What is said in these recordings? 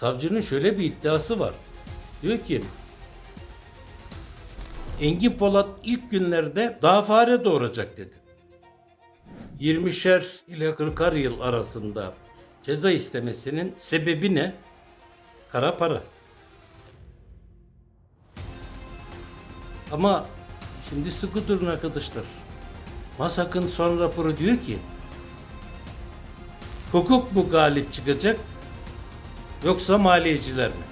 Savcının şöyle bir iddiası var. Diyor ki Engin Polat ilk günlerde daha fare doğuracak dedi. 20'şer ile 40'ar yıl arasında ceza istemesinin sebebi ne? Kara para. Ama şimdi sıkı durun arkadaşlar. Masak'ın son raporu diyor ki hukuk mu galip çıkacak yoksa maliyeciler mi?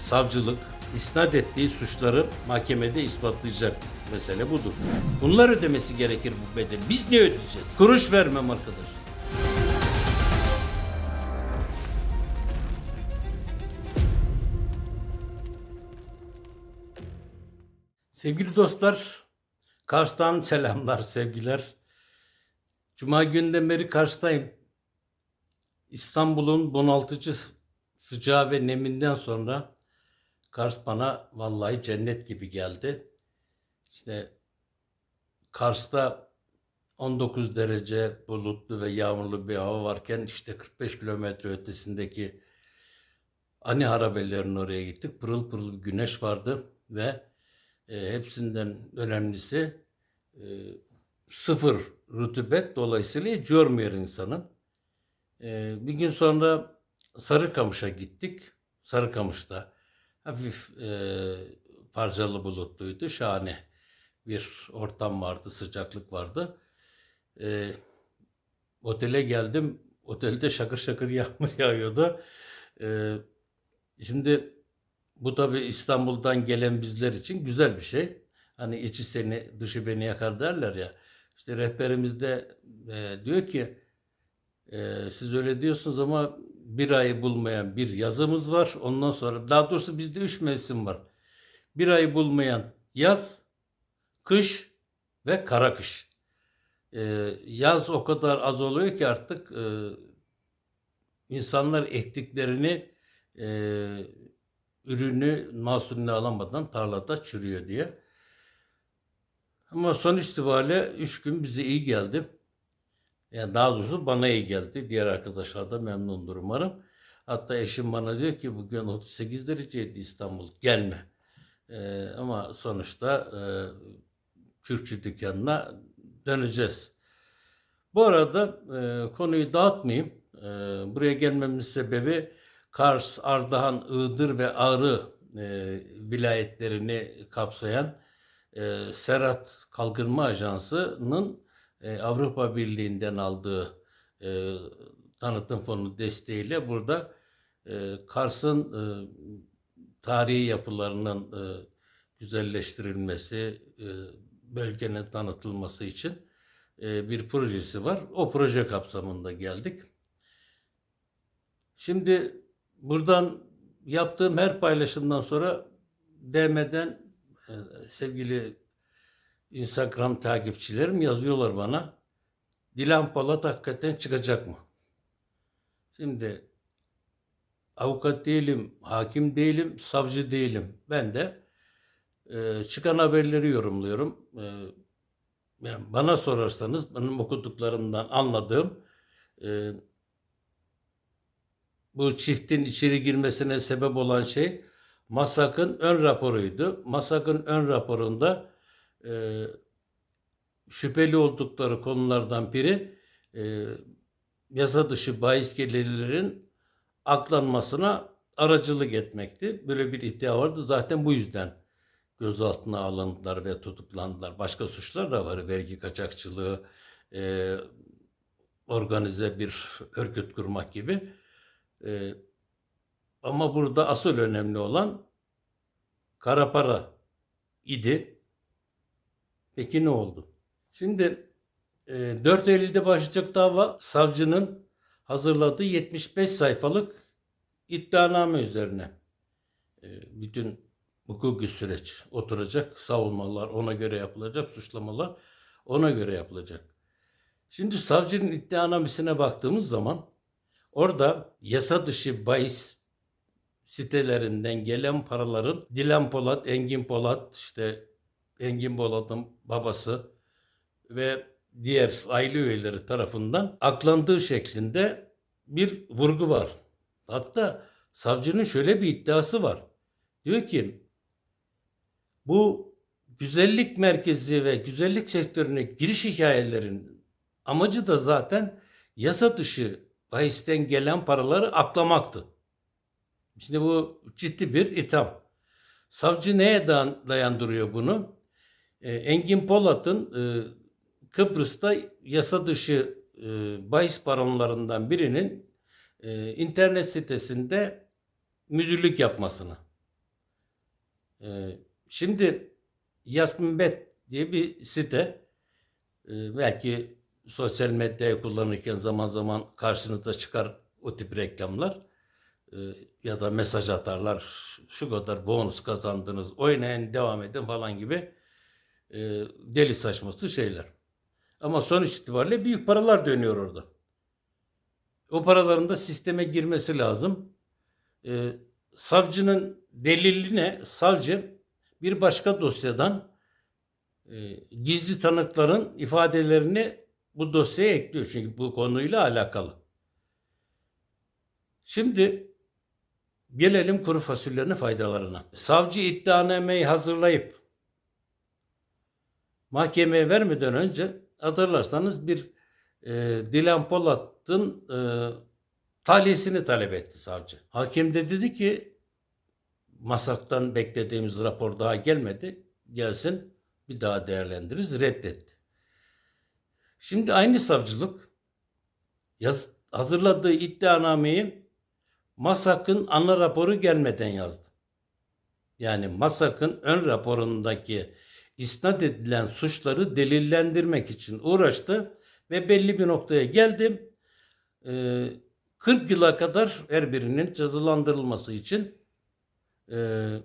Savcılık isnat ettiği suçları mahkemede ispatlayacak. Mesele budur. Bunlar ödemesi gerekir bu bedeli. Biz ne ödeyeceğiz? Kuruş vermem arkadaş. Sevgili dostlar, Kars'tan selamlar, sevgiler. Cuma günden beri Kars'tayım. İstanbul'un bunaltıcı sıcağı ve neminden sonra Kars bana vallahi cennet gibi geldi. İşte Kars'ta 19 derece bulutlu ve yağmurlu bir hava varken işte 45 kilometre ötesindeki Ani Harabelerinin oraya gittik. Pırıl pırıl bir güneş vardı ve e, hepsinden önemlisi e, sıfır rutubet dolayısıyla yormuyor insanı. E, bir gün sonra Sarıkamış'a gittik. Sarıkamış'ta hafif e, parçalı bulutluydu. Şahane bir ortam vardı, sıcaklık vardı. E, otele geldim. Otelde şakır şakır yağmur yağıyordu. E, şimdi bu tabi İstanbul'dan gelen bizler için güzel bir şey. Hani içi seni dışı beni yakar derler ya. İşte rehberimiz de e, diyor ki e, siz öyle diyorsunuz ama bir ayı bulmayan bir yazımız var. Ondan sonra daha doğrusu bizde üç mevsim var. Bir ayı bulmayan yaz, kış ve kara kış. E, yaz o kadar az oluyor ki artık e, insanlar ektiklerini e, ürünü mahsulünü alamadan tarlada çürüyor diye. Ama sonuç itibariyle 3 gün bize iyi geldi. Yani daha doğrusu bana iyi geldi. Diğer arkadaşlar da memnundur umarım. Hatta eşim bana diyor ki bugün 38 dereceydi İstanbul. Gelme. Ee, ama sonuçta e, Kürkçü dükkanına döneceğiz. Bu arada e, konuyu dağıtmayayım. E, buraya gelmemin sebebi Kars, Ardahan, Iğdır ve Ağrı e, vilayetlerini kapsayan e, Serhat Kalkınma Ajansı'nın e, Avrupa Birliği'nden aldığı e, tanıtım fonu desteğiyle burada e, Kars'ın e, tarihi yapılarının e, güzelleştirilmesi, e, bölgenin tanıtılması için e, bir projesi var. O proje kapsamında geldik. Şimdi buradan yaptığım her paylaşımdan sonra DM'den e, sevgili Instagram takipçilerim yazıyorlar bana. Dilan Polat hakikaten çıkacak mı? Şimdi avukat değilim, hakim değilim, savcı değilim. Ben de e, çıkan haberleri yorumluyorum. E, yani bana sorarsanız benim okuduklarımdan anladığım e, bu çiftin içeri girmesine sebep olan şey Masak'ın ön raporuydu. Masak'ın ön raporunda e, şüpheli oldukları konulardan biri e, yasa dışı bahis gelirlerin aklanmasına aracılık etmekti. Böyle bir iddia vardı. Zaten bu yüzden gözaltına alındılar ve tutuklandılar. Başka suçlar da var. Vergi kaçakçılığı, e, organize bir örgüt kurmak gibi. E, ama burada asıl önemli olan kara para idi. Peki ne oldu? Şimdi e, 4 Eylül'de başlayacak dava savcının hazırladığı 75 sayfalık iddianame üzerine. E, bütün hukuki süreç oturacak, savunmalar ona göre yapılacak, suçlamalar ona göre yapılacak. Şimdi savcının iddianamesine baktığımız zaman orada yasa dışı bahis sitelerinden gelen paraların Dilan Polat, Engin Polat, işte Engin Polat'ın babası ve diğer aile üyeleri tarafından aklandığı şeklinde bir vurgu var. Hatta Savcının şöyle bir iddiası var. Diyor ki bu güzellik merkezi ve güzellik sektörüne giriş hikayelerin amacı da zaten yasa dışı bahisten gelen paraları aklamaktı. Şimdi bu ciddi bir itham. Savcı neye dayan- dayandırıyor bunu? Ee, Engin Polat'ın e, Kıbrıs'ta yasa dışı e, bahis baronlarından birinin e, internet sitesinde müdürlük yapmasını. E, şimdi Yasmin Bet diye bir site e, belki sosyal medyayı kullanırken zaman zaman karşınıza çıkar o tip reklamlar E, ya da mesaj atarlar şu kadar bonus kazandınız oynayın devam edin falan gibi e, deli saçması şeyler. Ama sonuç itibariyle büyük paralar dönüyor orada. O paraların da sisteme girmesi lazım. E, savcının deliline savcı bir başka dosyadan e, gizli tanıkların ifadelerini bu dosyaya ekliyor. Çünkü bu konuyla alakalı. Şimdi gelelim kuru fasulyenin faydalarına. Savcı iddianameyi hazırlayıp mahkemeye vermeden önce hatırlarsanız bir e, Dilan Polat'ın e, tahliyesini talep etti savcı. Hakim de dedi ki masaktan beklediğimiz rapor daha gelmedi. Gelsin bir daha değerlendiririz. Reddetti. Şimdi aynı savcılık yaz, hazırladığı iddianameyi MASAK'ın ana raporu gelmeden yazdı. Yani MASAK'ın ön raporundaki isnat edilen suçları delillendirmek için uğraştı ve belli bir noktaya geldi. Ee, 40 yıla kadar her birinin cezalandırılması için e,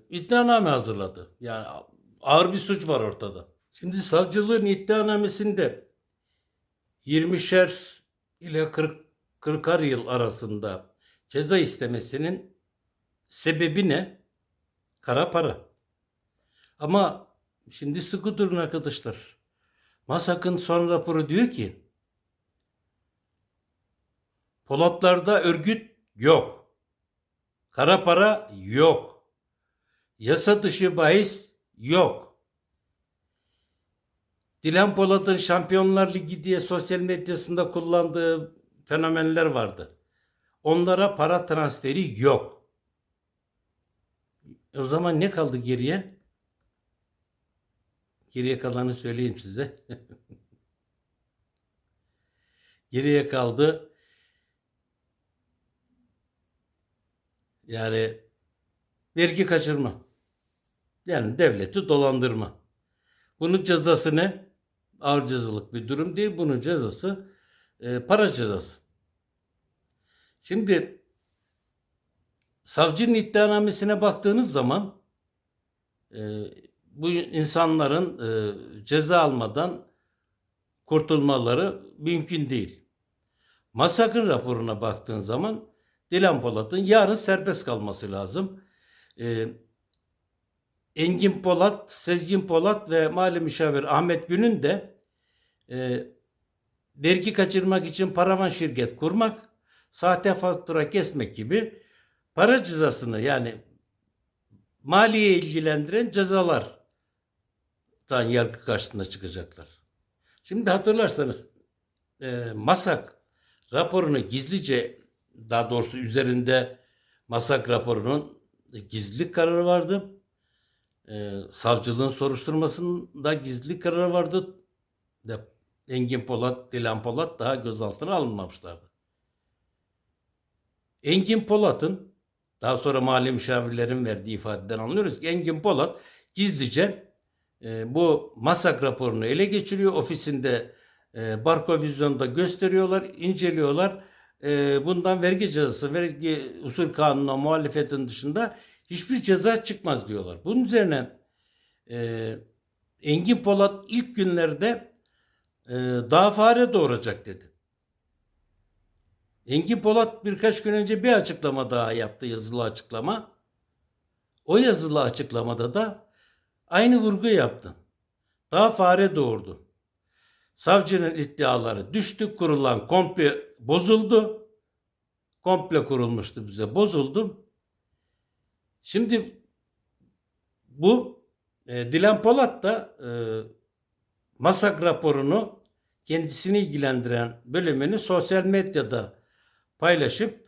iddianame hazırladı. Yani ağır bir suç var ortada. Şimdi savcılığın iddianamesinde 20'şer ile 40 40'ar yıl arasında ceza istemesinin sebebi ne? Kara para. Ama şimdi sıkı durun arkadaşlar. Masak'ın son raporu diyor ki Polatlar'da örgüt yok. Kara para yok. Yasa dışı bahis yok. Dilan Polat'ın Şampiyonlar Ligi diye sosyal medyasında kullandığı fenomenler vardı. Onlara para transferi yok. E O zaman ne kaldı geriye? Geriye kalanı söyleyeyim size. geriye kaldı. Yani vergi kaçırma. Yani devleti dolandırma. Bunun cezası ne? Ağır cezalık bir durum değil. Bunun cezası e, para cezası. Şimdi savcının iddianamesine baktığınız zaman e, bu insanların e, ceza almadan kurtulmaları mümkün değil. Masak'ın raporuna baktığın zaman Dilan Polat'ın yarın serbest kalması lazım. E, Engin Polat, Sezgin Polat ve Mali Müşavir Ahmet Gün'ün de e, vergi kaçırmak için paravan şirket kurmak, sahte fatura kesmek gibi para cezasını yani maliye ilgilendiren cezalardan yargı karşısına çıkacaklar. Şimdi hatırlarsanız e, MASAK raporunu gizlice daha doğrusu üzerinde MASAK raporunun gizlilik kararı vardı. E, savcılığın soruşturmasında gizlilik kararı vardı. De, Engin Polat, Dilan Polat daha gözaltına alınmamışlardı. Engin Polat'ın daha sonra mali müşavirlerin verdiği ifadeden anlıyoruz ki Engin Polat gizlice e, bu masak raporunu ele geçiriyor. Ofisinde e, Barko Vizyon'da gösteriyorlar, inceliyorlar. E, bundan vergi cezası, vergi usul kanununa muhalefetin dışında hiçbir ceza çıkmaz diyorlar. Bunun üzerine e, Engin Polat ilk günlerde e, daha fare doğuracak dedi. Engin Polat birkaç gün önce bir açıklama daha yaptı, yazılı açıklama. O yazılı açıklamada da aynı vurgu yaptı. Daha fare doğurdu. Savcının iddiaları düştü, kurulan komple bozuldu. Komple kurulmuştu bize, bozuldu. Şimdi bu e, Dilan Polat da e, MASAK raporunu kendisini ilgilendiren bölümünü sosyal medyada paylaşıp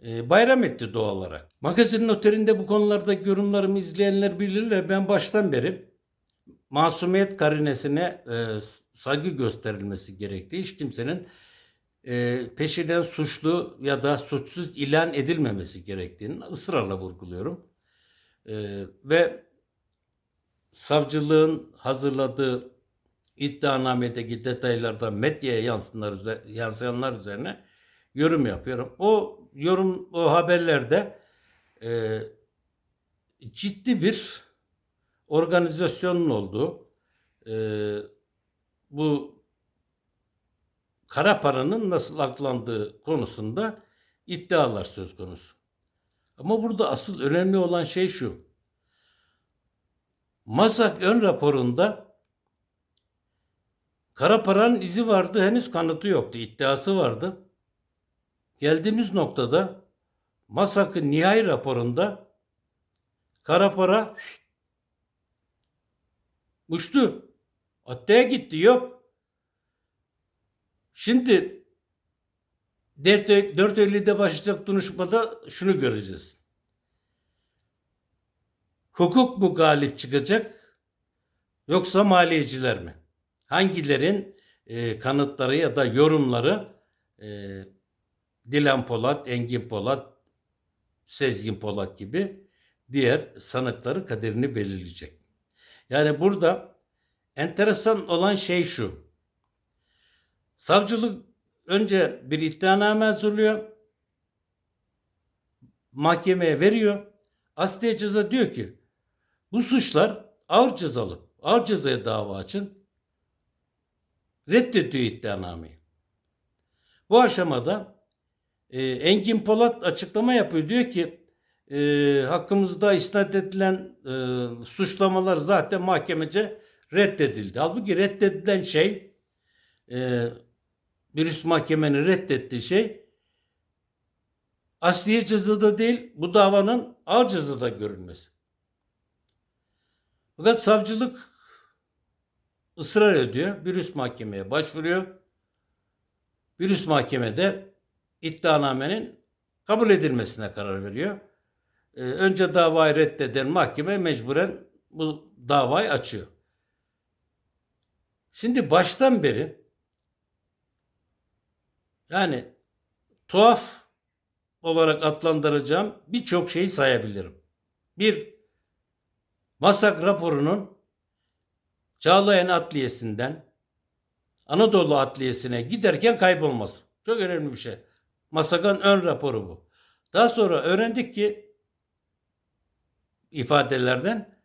bayram etti doğal olarak. Magazin noterinde bu konulardaki yorumlarımı izleyenler bilirler. Ben baştan beri masumiyet karinesine e, saygı gösterilmesi gerektiği, hiç kimsenin e, peşinden suçlu ya da suçsuz ilan edilmemesi gerektiğini ısrarla vurguluyorum. E, ve savcılığın hazırladığı iddianamedeki detaylarda medyaya yansıyanlar üzerine yorum yapıyorum. O yorum, o haberlerde e, ciddi bir organizasyonun olduğu, e, bu kara paranın nasıl aklandığı konusunda iddialar söz konusu. Ama burada asıl önemli olan şey şu. Masak ön raporunda kara paranın izi vardı, henüz kanıtı yoktu, iddiası vardı. Geldiğimiz noktada Masak'ın nihai raporunda kara para uçtu. Adliye gitti yok. Şimdi 4 Eylül'de başlayacak duruşmada şunu göreceğiz. Hukuk mu galip çıkacak yoksa maliyeciler mi? Hangilerin e, kanıtları ya da yorumları e, Dilan Polat, Engin Polat, Sezgin Polat gibi diğer sanıkların kaderini belirleyecek. Yani burada enteresan olan şey şu. Savcılık önce bir iddianame hazırlıyor. Mahkemeye veriyor. Asliye ceza diyor ki bu suçlar ağır cezalı. Ağır cezaya dava açın. Reddediyor iddianameyi. Bu aşamada e, Engin Polat açıklama yapıyor. Diyor ki e, hakkımızda isnat edilen e, suçlamalar zaten mahkemece reddedildi. Halbuki reddedilen şey e, bir üst mahkemenin reddettiği şey asliye cezada değil bu davanın ağır cezada görülmesi. Fakat savcılık ısrar ediyor. Bir üst mahkemeye başvuruyor. Bir üst mahkemede iddianamenin kabul edilmesine karar veriyor. Ee, önce davayı reddeden mahkeme mecburen bu davayı açıyor. Şimdi baştan beri yani tuhaf olarak adlandıracağım birçok şeyi sayabilirim. Bir, Masak raporunun Çağlayan Adliyesi'nden Anadolu Adliyesi'ne giderken kaybolması. Çok önemli bir şey. Masak'ın ön raporu bu. Daha sonra öğrendik ki ifadelerden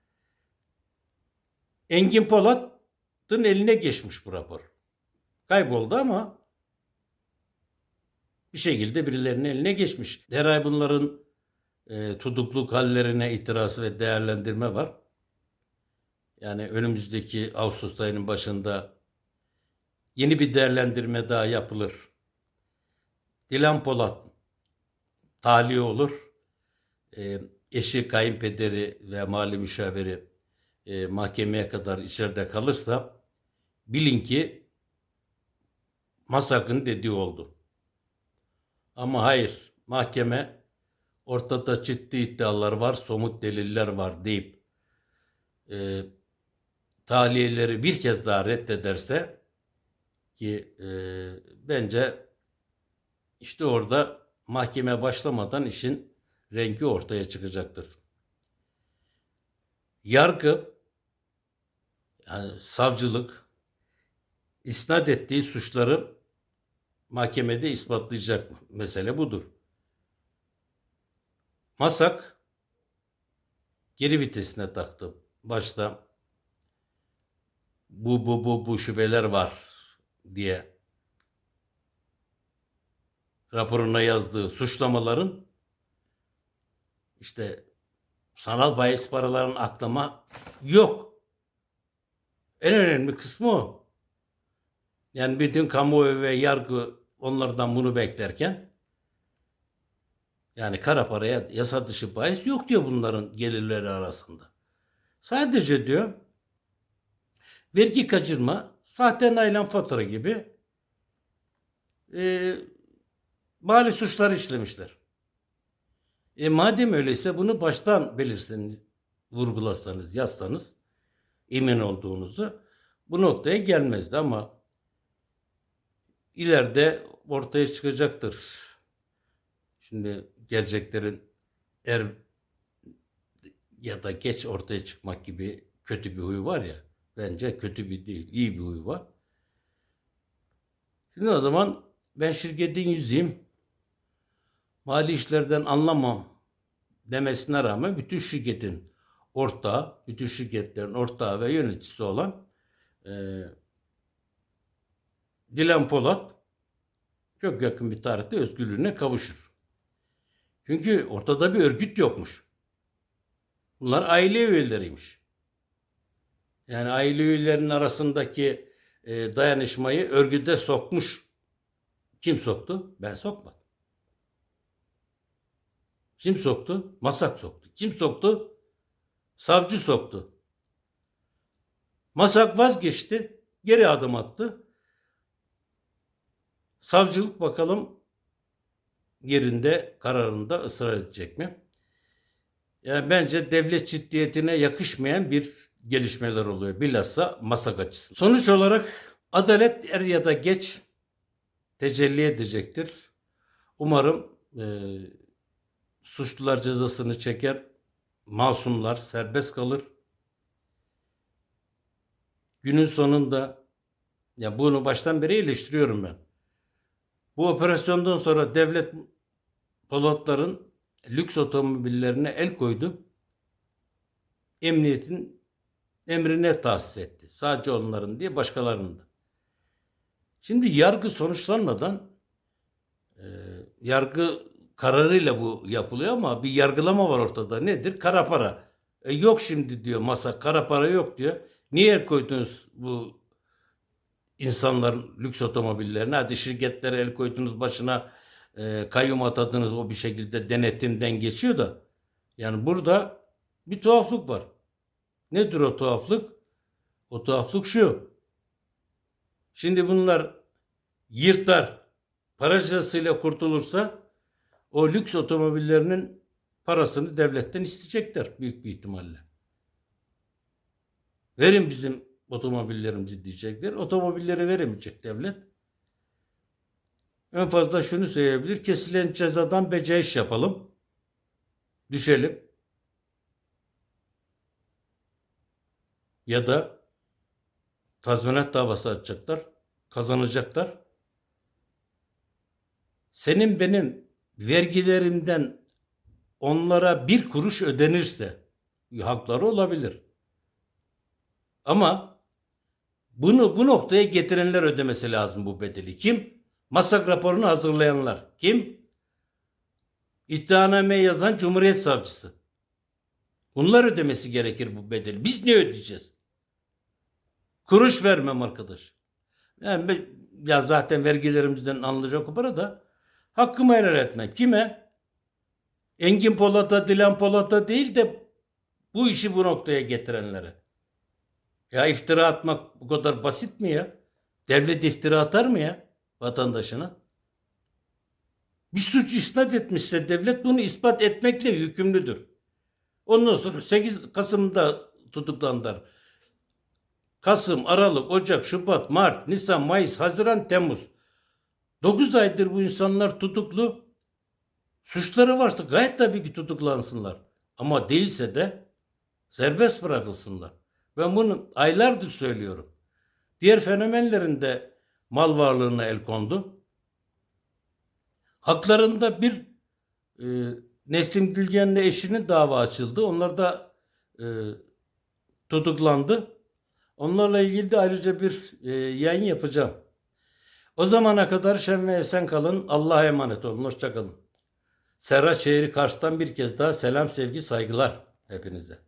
Engin Polat'ın eline geçmiş bu rapor. Kayboldu ama bir şekilde birilerinin eline geçmiş. Her ay bunların e, tutukluk hallerine itirazı ve değerlendirme var. Yani önümüzdeki Ağustos ayının başında yeni bir değerlendirme daha yapılır. Dilan Polat tahliye olur. E, eşi, kayınpederi ve mali müşaviri e, mahkemeye kadar içeride kalırsa bilin ki Masak'ın dediği oldu. Ama hayır, mahkeme ortada ciddi iddialar var, somut deliller var deyip e, tahliyeleri bir kez daha reddederse ki e, bence işte orada mahkeme başlamadan işin rengi ortaya çıkacaktır. Yargı, yani savcılık isnat ettiği suçları mahkemede ispatlayacak mı? Mesele budur. Masak geri vitesine taktı. Başta bu bu bu bu şüpheler var diye raporuna yazdığı suçlamaların işte sanal bahis paraların aklama yok. En önemli kısmı o. Yani bütün kamuoyu ve yargı onlardan bunu beklerken Yani kara paraya yasa dışı bahis yok diyor bunların gelirleri arasında. Sadece diyor vergi kaçırma, sahte naylon fatura gibi e, mali suçlar işlemişler. E madem öyleyse bunu baştan belirseniz, vurgulasanız, yazsanız emin olduğunuzu bu noktaya gelmezdi ama ileride ortaya çıkacaktır. Şimdi gerçeklerin er ya da geç ortaya çıkmak gibi kötü bir huy var ya. Bence kötü bir değil, iyi bir huy var. Şimdi o zaman ben şirketin yüzeyim. Mali işlerden anlamam demesine rağmen bütün şirketin ortağı, bütün şirketlerin ortağı ve yöneticisi olan e, Dilan Polat çok yakın bir tarihte özgürlüğüne kavuşur. Çünkü ortada bir örgüt yokmuş. Bunlar aile üyeleriymiş. Yani aile üyelerinin arasındaki e, dayanışmayı örgüte sokmuş. Kim soktu? Ben sokmadım. Kim soktu? Masak soktu. Kim soktu? Savcı soktu. Masak vazgeçti. Geri adım attı. Savcılık bakalım yerinde kararında ısrar edecek mi? Yani bence devlet ciddiyetine yakışmayan bir gelişmeler oluyor. Bilhassa masak açısından. Sonuç olarak adalet er ya da geç tecelli edecektir. Umarım e, suçlular cezasını çeker, masumlar serbest kalır. Günün sonunda ya bunu baştan beri eleştiriyorum ben. Bu operasyondan sonra devlet pilotların lüks otomobillerine el koydu. Emniyetin emrine tahsis etti. Sadece onların diye başkalarının da. Şimdi yargı sonuçlanmadan e, yargı kararıyla bu yapılıyor ama bir yargılama var ortada. Nedir? Kara para. E, yok şimdi diyor masa kara para yok diyor. Niye el koydunuz bu insanların lüks otomobillerine? Hadi şirketlere el koydunuz başına e, kayyum atadınız o bir şekilde denetimden geçiyor da. Yani burada bir tuhaflık var. Nedir o tuhaflık? O tuhaflık şu. Şimdi bunlar yırtar, para cezasıyla kurtulursa o lüks otomobillerinin parasını devletten isteyecekler büyük bir ihtimalle. Verin bizim otomobillerimizi diyecekler. Otomobilleri veremeyecek devlet. En fazla şunu söyleyebilir. Kesilen cezadan beceriş yapalım. Düşelim. Ya da tazminat davası açacaklar. Kazanacaklar. Senin benim vergilerimden onlara bir kuruş ödenirse hakları olabilir. Ama bunu bu noktaya getirenler ödemesi lazım bu bedeli. Kim? Masak raporunu hazırlayanlar. Kim? İddianame yazan Cumhuriyet Savcısı. Bunlar ödemesi gerekir bu bedeli. Biz ne ödeyeceğiz? Kuruş vermem arkadaş. Yani ya zaten vergilerimizden alınacak o para da hakkımı helal etmem. Kime? Engin Polat'a, Dilan Polat'a değil de bu işi bu noktaya getirenlere. Ya iftira atmak bu kadar basit mi ya? Devlet iftira atar mı ya vatandaşına? Bir suç isnat etmişse devlet bunu ispat etmekle yükümlüdür. Ondan sonra 8 Kasım'da tutuklandılar. Kasım, Aralık, Ocak, Şubat, Mart, Nisan, Mayıs, Haziran, Temmuz. 9 aydır bu insanlar tutuklu. Suçları varsa gayet tabii ki tutuklansınlar. Ama değilse de serbest bırakılsınlar. Ben bunu aylardır söylüyorum. Diğer fenomenlerin de mal varlığına el kondu. Haklarında bir e, Neslim Gülgen'le eşinin dava açıldı. Onlar da e, tutuklandı. Onlarla ilgili de ayrıca bir e, yayın yapacağım. O zamana kadar şen ve esen kalın. Allah'a emanet olun. Hoşçakalın. Serra Çeyri Kars'tan bir kez daha selam, sevgi, saygılar hepinize.